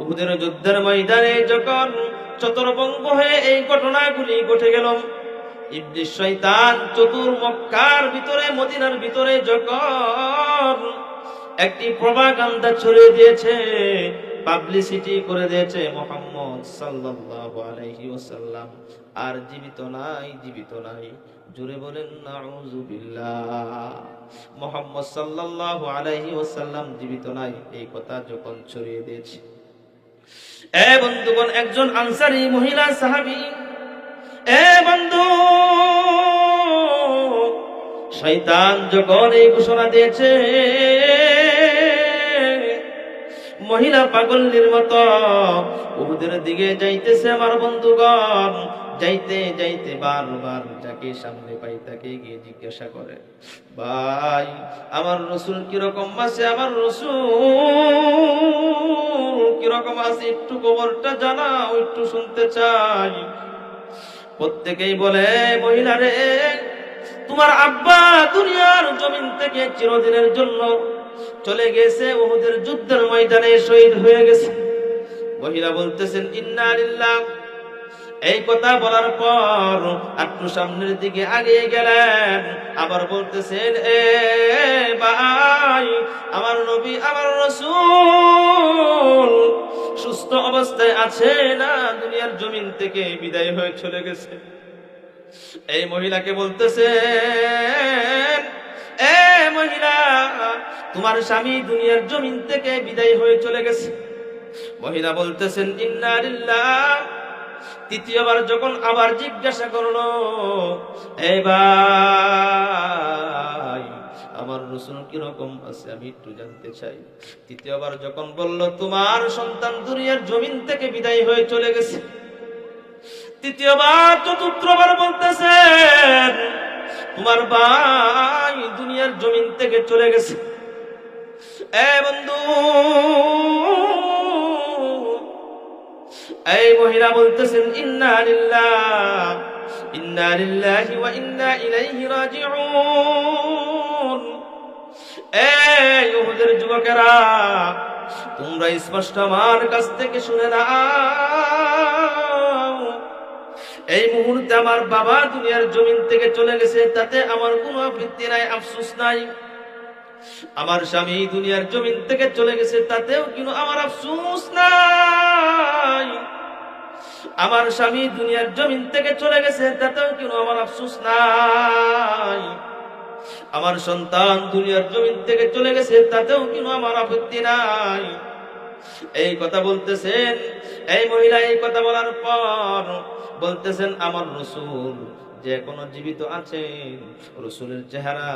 উহুদের যুদ্ধের ময়দানে যখন চতরবঙ্গ হয়ে এই ঘটনাগুলি ঘটে গেল ভিতরে ভিতরে যখন একটি প্রভাকান্দা ছড়িয়ে দিয়েছে, পাবলিসিটি করে দিয়েছে আর জীবিত নাই জীবিত নাই। জুড়ে বলেন নাউজুবিল্লাহ মোহাম্মদ সাল্লাল্লাহু আলাইহি জীবিত নাই, এই কথা যখন ছড়িয়ে দিয়েছে। এ বন্ধুগণ, একজন আনসারী মহিলা সাহাবী, এ বন্ধু, শয়তান যখন এই ঘোষণা দিয়েছে, মহিলা পাগলের মতো, উহুদের দিকে যাইতেছে আমার বন্ধুগণ, যাইতে যাইতে বারবার যাকে সামনে পাই তাকে গিয়ে জিজ্ঞাসা করে, ভাই, আমার রসুল কীরকম আছে? আমার রসুল কীরকম আছে একটু খবরটা জানাও, একটু শুনতে চাই। প্রত্যেকেই বলে মহিলারে তোমার আব্বা দুনিয়ার জমিন থেকে চিরদিনের জন্য চলে গেছে ওহুদের যুদ্ধের ময়দানে শহীদ হয়ে গেছে। মহিলা বলতেছেন, ইন্না এই কথা বলার পর একটু সামনের দিকে আগিয়ে গেলেন, আবার বলতেছেন, এ ভাই, আমার নবী, আমার রসুল অবস্থায় আছে না, দুনিয়ার জমিন থেকে বিদায় হয়ে চলে গেছে। এই মহিলাকে বলতেছেন, এ মহিলা, তোমার স্বামী দুনিয়ার জমিন থেকে বিদায় হয়ে চলে গেছে। মহিলা বলতেছেন ইন্নারিল্লাহ তৃতীয়বার যখন আবার জিজ্ঞাসা করল ভাই রসুল কীরকম আছে আমি একটু জানতে চাই। তৃতীয়বার যখন বলল, তোমার সন্তান দুনিয়ার জমিন থেকে বিদায় হয়ে চলে গেছে। তৃতীয়বার চতুর্থবার বলতেছেন তোমার ভাই দুনিয়ার জমিন থেকে চলে গেছে। এ বন্ধু, এই মহিলা বলতেছেন, ইন্না লিল্লাহ, ইন্না লিল্লাহি ওয়া ইন্না ইলাইহি রাজিউন। এই ইহুদের যুবকেরা, তোমরা স্পষ্ট আমার কাছ থেকে শুনে নাও। এই মুহূর্তে আমার বাবা দুনিয়ার জমিন থেকে চলে গেছে, তাতে আমার কোনো আপত্তি নাই, আফসোস নাই। আমার স্বামী দুনিয়ার জমিন থেকে চলে গেছে, তাতেও কিন্তু আমার আফসোস নাই। আমার স্বামী দুনিয়ার জমিন থেকে চলে গেছে, তাতেও কিন্তু আমার আফসোস নাই। আমার সন্তান দুনিয়ার জমিন থেকে চলে গেছে, তাতেও কিন্তু আমার আপত্তি নাই। এই কথা বলতেছেন, এই মহিলা এই কথা বলার পর বলতেছেন, আমার রসুল যে কোনো জীবিত আছেন, রসুলের চেহারা